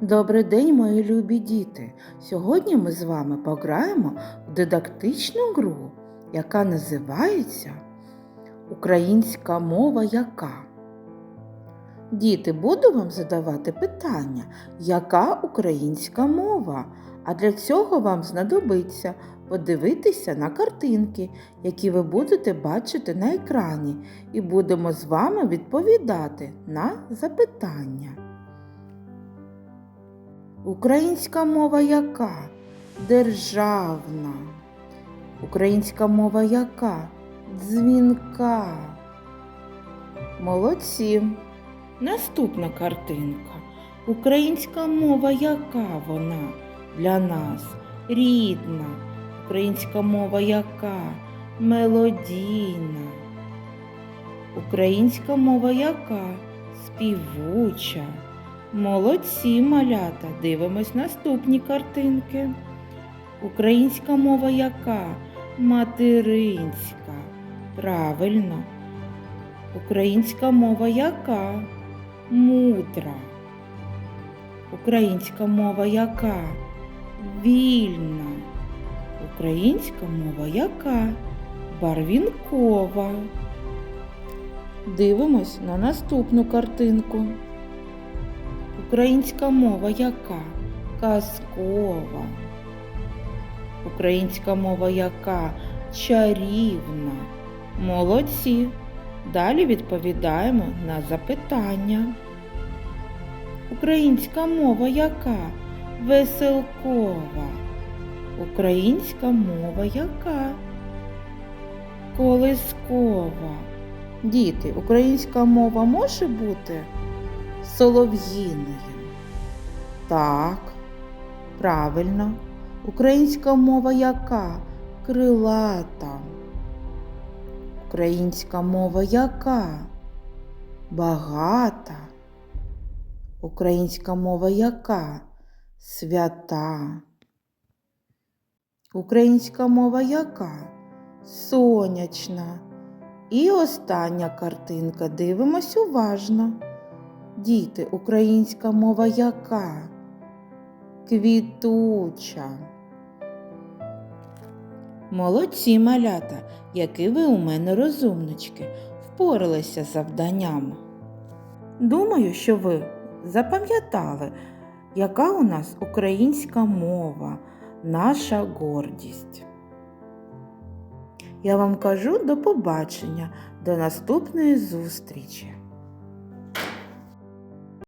Добрий день, мої любі діти! Сьогодні ми з вами пограємо в дидактичну гру, яка називається Українська мова яка. Діти, буду вам задавати питання, яка українська мова? А для цього вам знадобиться подивитися на картинки, які ви будете бачити на екрані, і будемо з вами відповідати на запитання. Українська мова яка? Державна. Українська мова яка? Дзвінка. Молодці. Наступна картинка. Українська мова яка вона для нас? Рідна. Українська мова яка? Мелодійна. Українська мова яка? Співуча. Молодці, малята, дивимось наступні картинки. Українська мова яка? Материнська. Правильно. Українська мова яка? Мудра. Українська мова яка? Вільна. Українська мова яка? Барвінкова. Дивимось на наступну картинку. Українська мова яка? Казкова. Українська мова яка? Чарівна. Молодці. Далі відповідаємо на запитання. Українська мова яка? Веселкова. Українська мова яка? Колискова. Діти, українська мова може бути солов'їною? Так, правильно. Українська мова яка? Крилата. Українська мова яка? Багата. Українська мова яка? Свята. Українська мова яка? Сонячна. І остання картинка. Дивимось уважно. Діти, українська мова яка? Квітуча. Молодці малята, які ви у мене розумнички, впоралися з завданнями. Думаю, що ви запам'ятали, яка у нас українська мова, наша гордість. Я вам кажу до побачення, до наступної зустрічі!